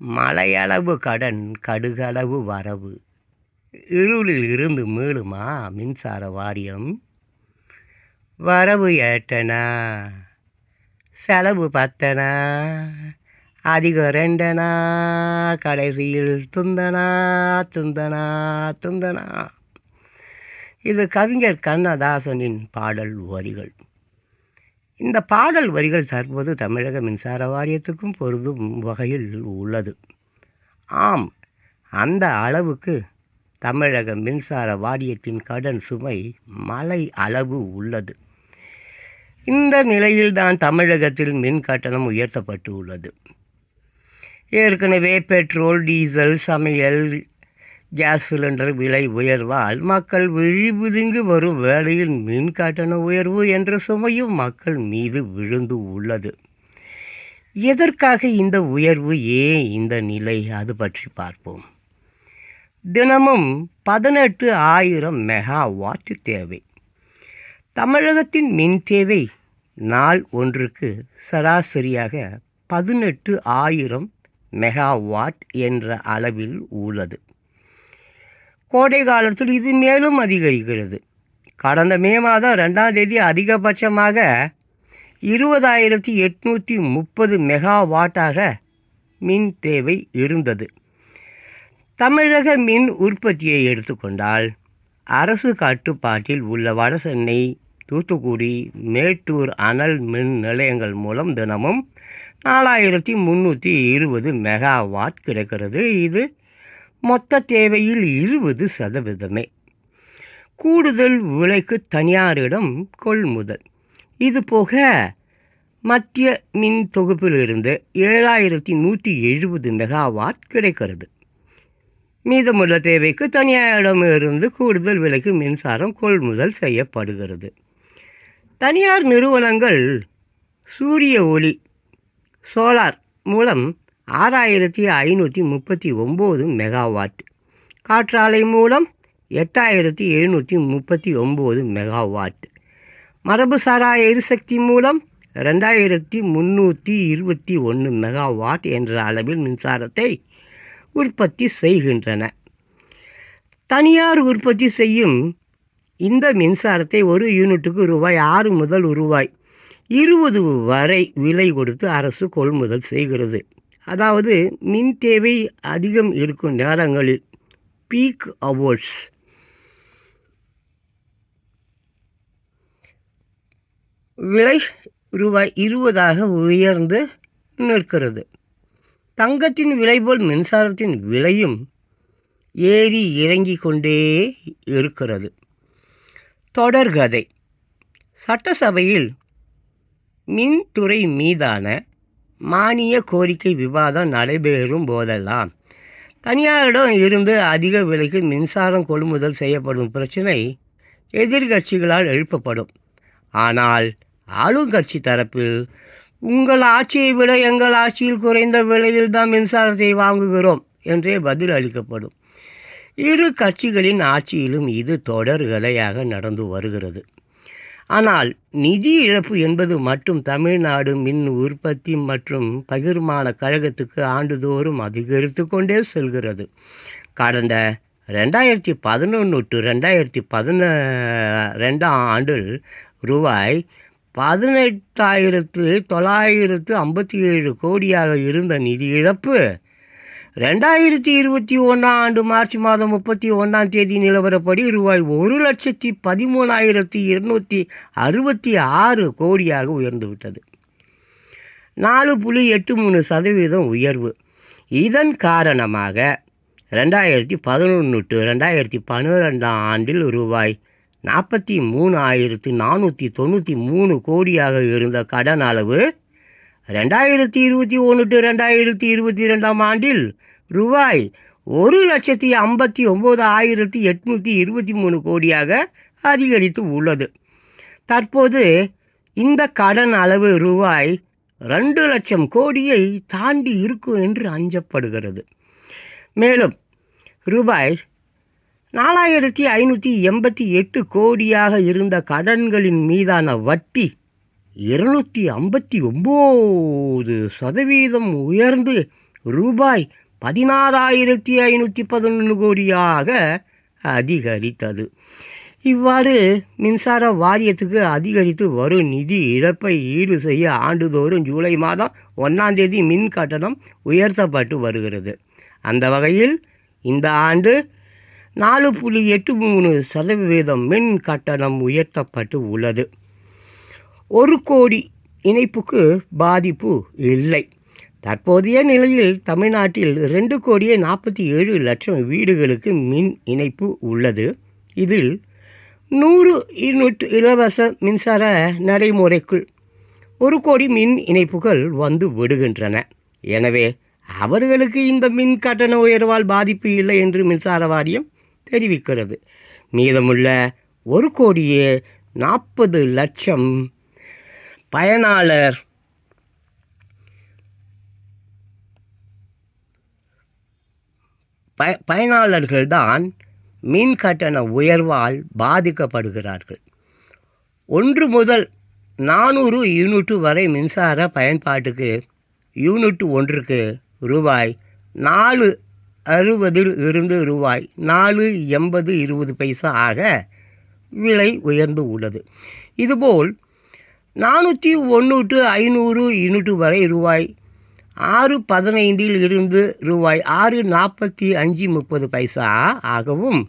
மலையளவு கடன் கடுகளவு வரவு. இருளில் இருந்து மீளுமா மின்சார வாரியம்? வரவு ஏட்டனா? செலவு பத்தனா? அதிகம் ரெண்டனா? கடைசியில் துந்தனா? துந்தனா? துந்தனா? இது கவிஞர் கண்ணதாசனின் பாடல் வரிகள் இந்த பாடல் வரிகள் தற்போது தமிழக மின்சார வாரியத்துக்கும் பொருந்தும் வகையில் உள்ளது. ஆம் அந்த அளவுக்கு தமிழக மின்சார வாரியத்தின் கடன் சுமை மலை அளவு உள்ளது. இந்த நிலையில்தான் தமிழகத்தில் மின் கட்டணம் உயர்த்தப்பட்டு உள்ளது ஏற்கனவே பெட்ரோல் டீசல் சமையல் கேஸ் சிலிண்டர் விலை உயர்வால் மக்கள் விழிபுதுங்கி வரும் வேளையில் மின் கட்டண உயர்வு என்ற சுமையும் மக்கள் மீது விழுந்து உள்ளது. எதற்காக இந்த உயர்வு? ஏன் இந்த நிலை. அது பற்றி பார்ப்போம். தினமும் பதினெட்டு ஆயிரம் மெகாவாட் தேவை. தமிழகத்தின் மின் தேவை நாள் ஒன்றுக்கு சராசரியாக பதினெட்டு ஆயிரம் மெகாவாட் என்ற அளவில் உள்ளது. கோடை காலத்தில் இது மேலும் அதிகரிக்கிறது. கடந்த மே மாதம் ரெண்டாம் தேதி அதிகபட்சமாக இருபதாயிரத்தி எட்நூற்றி முப்பது மெகாவாட்டாக மின் தேவை இருந்தது. தமிழக மின் உற்பத்தியை எடுத்துக்கொண்டால் அரசு கட்டுப்பாட்டில் உள்ள வடசென்னை தூத்துக்குடி மேட்டூர் அனல் மின் நிலையங்கள் மூலம் தினமும் நாலாயிரத்தி முந்நூற்றி இருபது மெகாவாட் கிடைக்கிறது. இது மொத்த தேவையில் இருபது சதவீதமே. கூடுதல் விலைக்கு தனியாரிடம் கொள்முதல். இது போக மத்திய மின் தொகுப்பிலிருந்து ஏழாயிரத்தி நூற்றி எழுபது மெகாவாட் கிடைக்கிறது. மீதமுள்ள தேவைக்கு தனியாரிடமிருந்து கூடுதல் விலைக்கு மின்சாரம் கொள்முதல் செய்யப்படுகிறது. தனியார் நிறுவனங்கள் சூரிய ஒளி சோலார் மூலம் ஆறாயிரத்தி ஐநூற்றி முப்பத்தி ஒம்பது மெகாவாட் காற்றாலை மூலம் எட்டாயிரத்தி எழுநூற்றி முப்பத்தி ஒம்பது மெகாவாட் மரபுசாரா எரிசக்தி மூலம் ரெண்டாயிரத்தி முந்நூற்றி இருபத்தி ஒன்று மெகாவாட் என்ற அளவில் மின்சாரத்தை உற்பத்தி செய்கின்றன. தனியார் உற்பத்தி செய்யும் இந்த மின்சாரத்தை ஒரு யூனிட்டுக்கு ரூபாய் ஆறு முதல் ரூபாய் இருபது வரை விலை கொடுத்து அரசு கொள்முதல் செய்கிறது. அதாவது மின் தேவை அதிகம் இருக்கும் நேரங்களில் பீக் அவர்ஸ் விலை ரூபாய் இருபதாக உயர்ந்து நிற்கிறது. தங்கத்தின் விலை போல் மின்சாரத்தின் விலையும் ஏறி இறங்கி கொண்டே இருக்கிறது. தொடர்கதை. சட்டசபையில் மின்துறை மீதான மானிய கோரிக்கை விவாதம் நடைபெறும் போதெல்லாம் தனியாரிடம் இருந்து அதிக விலைக்கு மின்சாரம் கொள்முதல் செய்யப்படும் பிரச்சினை எதிர்கட்சிகளால் எழுப்பப்படும். ஆனால் ஆளுங்கட்சி தரப்பில் உங்கள் ஆட்சியை விட எங்கள் ஆட்சியில் குறைந்த விலையில் தான் மின்சாரத்தை வாங்குகிறோம் என்றே பதில் அளிக்கப்படும். இரு கட்சிகளின் ஆட்சியிலும் இது தொடர் கதையாக நடந்து வருகிறது. ஆனால் நிதி இழப்பு என்பது மட்டும் தமிழ்நாடு மின் உற்பத்தி மற்றும் பகிர்மான கழகத்துக்கு ஆண்டுதோறும் அதிகரித்து கொண்டே செல்கிறது. கடந்த ரெண்டாயிரத்தி பதினொன்று டு ரெண்டாயிரத்தி பதின ரெண்டாம் ஆண்டில் ரூபாய் பதினெட்டாயிரத்து தொள்ளாயிரத்து ஐம்பத்தி ஏழு கோடியாக இருந்த நிதி இழப்பு ரெண்டாயிரத்தி இருபத்தி ஒன்றாம் ஆண்டு மார்ச் மாதம் முப்பத்தி ஒன்றாம் தேதி நிலவரப்படி ரூபாய் ஒரு லட்சத்தி பதிமூணாயிரத்தி இருநூற்றி அறுபத்தி ஆறு கோடியாக உயர்ந்துவிட்டது. நாலு புள்ளி எட்டு மூணு சதவீதம் உயர்வு. இதன் காரணமாக ரெண்டாயிரத்தி பதினொன்று டு ரெண்டாயிரத்தி பன்னிரெண்டாம் ஆண்டில் ரூபாய் நாற்பத்தி மூணு ஆயிரத்தி நானூற்றி தொண்ணூற்றி மூணு கோடியாக இருந்த கடன் அளவு ரெண்டாயிரத்தி இருபத்தி ஒன்று டு ரெண்டாயிரத்தி இருபத்தி ரெண்டாம் ஆண்டில் ரூபாய் ஒரு லட்சத்தி ஐம்பத்தி ஒம்பது ஆயிரத்தி எட்நூற்றி இருபத்தி மூணு கோடியாக அதிகரித்து உள்ளது. தற்போது இந்த கடன் அளவு ரூபாய் ரெண்டு லட்சம் கோடியை தாண்டி இருக்கும் என்று அஞ்சப்படுகிறது. மேலும் ரூபாய் நாலாயிரத்தி ஐநூற்றி எண்பத்தி எட்டு கோடியாக இருந்த கடன்களின் மீதான வட்டி இருநூற்றி ஐம்பத்தி ஒம்பது சதவீதம் உயர்ந்து ரூபாய் பதினாறாயிரத்தி ஐநூற்றி பதினொன்று கோடியாக அதிகரித்தது. இவ்வாறு மின்சார வாரியத்துக்கு அதிகரித்து வரும் நிதி இழப்பை ஈடு செய்ய ஆண்டுதோறும் ஜூலை மாதம் ஒன்றாம் தேதி மின் கட்டணம் உயர்த்தப்பட்டு வருகிறது. அந்த வகையில் இந்த ஆண்டு நாலு புள்ளி எட்டு மூணு சதவீதம் மின் கட்டணம் உயர்த்தப்பட்டு உள்ளது. ஒரு கோடி இணைப்புக்கு பாதிப்பு இல்லை. தற்போதைய நிலையில் தமிழ்நாட்டில் ரெண்டு கோடியே நாற்பத்தி ஏழு லட்சம் வீடுகளுக்கு மின் இணைப்பு உள்ளது. இதில் நூறு யூனிட் இலவச மின்சார நடைமுறைக்குள் ஒரு கோடி மின் இணைப்புகள் வந்து விடுகின்றன. எனவே அவர்களுக்கு இந்த மின் கட்டண உயர்வால் பாதிப்பு இல்லை என்று மின்சார வாரியம் தெரிவிக்கிறது. மீதமுள்ள ஒரு கோடியே நாற்பது லட்சம் பயனாளர். ப பயனாளர்கள்தான் மின் கட்டண உயர்வால் பாதிக்கப்படுகிறார்கள். ஒன்று முதல் நானூறு யூனிட்டு வரை மின்சார பயன்பாட்டுக்கு யூனிட் ஒன்றுக்கு ரூபாய் நாலு அறுபதில் இருந்து ரூபாய் நாலு எண்பது இருபது பைசா ஆக விலை உயர்ந்து உள்ளது. இதுபோல் நானூற்றி ஒன்று ஐநூறு யூனிட் வரை ரூபாய். ஆறு பதினைந்தில் இருந்து ரூபாய் ஆறு நாற்பத்தி அஞ்சு முப்பது பைசா ஆகவும்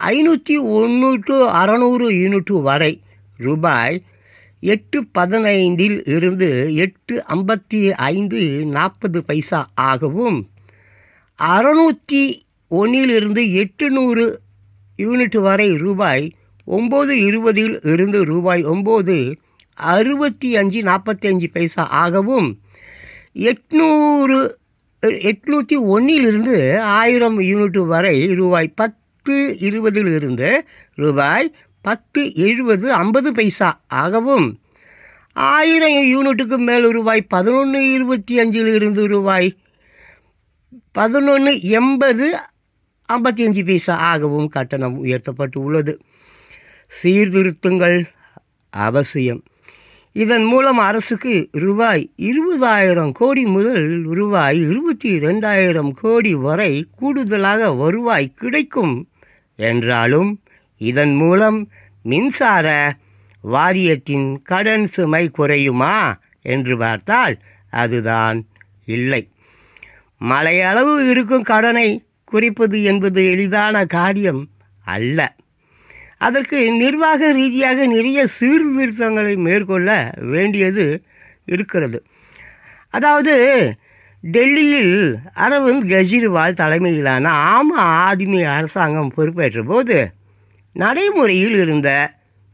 ஐநூற்றி ஒன்று அறநூறு யூனிட்டு வரை ரூபாய் எட்டு பதினைந்தில் இருந்து எட்டு ஐம்பத்தி ஐந்து நாற்பது பைசா ஆகவும் அறநூற்றி ஒன்றிலிருந்து எட்டுநூறு யூனிட் வரை ரூபாய் ஒம்பது இருபதில் இருந்து ரூபாய் ஒம்பது அறுபத்தி அஞ்சு நாற்பத்தி அஞ்சு பைசா ஆகவும் எட்நூறு எட்நூற்றி ஒன்றிலிருந்து ஆயிரம் யூனிட் வரை ரூபாய் பத்து இருபதிலிருந்து ரூபாய் பத்து எழுபது ஐம்பது பைசா ஆகவும் ஆயிரம் யூனிட்டுக்கு மேல் ரூபாய் பதினொன்று இருபத்தி அஞ்சில் இருந்து ரூபாய் பதினொன்று எண்பது ஐம்பத்தி அஞ்சு பைசா ஆகவும் கட்டணம் உயர்த்தப்பட்டு உள்ளது சீர்திருத்தங்கள் அவசியம். இதன் மூலம் அரசுக்கு ரூபாய் இருபதாயிரம் கோடி முதல் ரூபாய் இருபத்தி ரெண்டாயிரம் கோடி வரை கூடுதலாக வருவாய் கிடைக்கும் என்றாலும் இதன் மூலம் மின்சார வாரியத்தின் கடன் சுமை குறையுமா என்று பார்த்தால் அதுதான் இல்லை. மலையளவு இருக்கும் கடனை குறைப்பது என்பது எளிதான காரியம் அல்ல. அதற்கு நிர்வாக ரீதியாக நிறைய சீர்திருத்தங்களை மேற்கொள்ள வேண்டியது இருக்கிறது. அதாவது டெல்லியில் அரவிந்த் கெஜ்ரிவால் தலைமையிலான ஆம் ஆத்மி அரசாங்கம் பொறுப்பேற்ற போது நடைமுறையில் இருந்த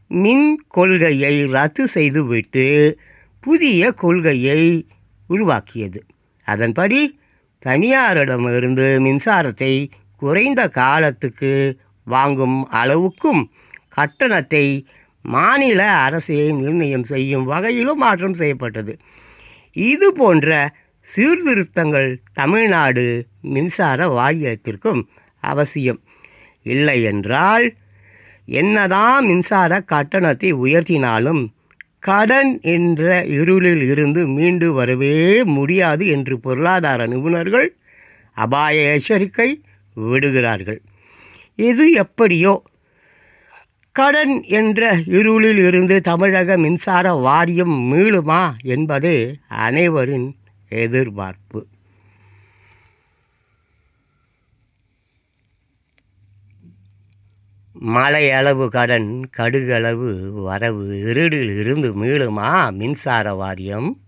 மின் கொள்கையை ரத்து செய்துவிட்டு புதிய கொள்கையை உருவாக்கியது. அதன்படி தனியாரிடமிருந்து மின்சாரத்தை குறைந்த காலத்துக்கு வாங்கும் அளவுக்கும் கட்டணத்தை மாநில அரசே நிர்ணயம் செய்யும் வகையிலும் மாற்றம் செய்யப்பட்டது. இது போன்ற சீர்திருத்தங்கள் தமிழ்நாடு மின்சார வாரியத்திற்கும் அவசியம். இல்லை என்றால் என்னதான் மின்சார கட்டணத்தை உயர்த்தினாலும் கடன் என்ற இருளில் இருந்து மீண்டு வரவே முடியாது என்று பொருளாதார நிபுணர்கள் அபாய எச்சரிக்கை விடுகிறார்கள். எது எப்படியோ. கடன் என்ற இருளில் இருந்து தமிழக மின்சார வாரியம் மீளுமா என்பதே அனைவரின் எதிர்பார்ப்பு. மலையளவு கடன் கடுகளவு வரவு இருளில் இருந்து மீளுமா மின்சார வாரியம்?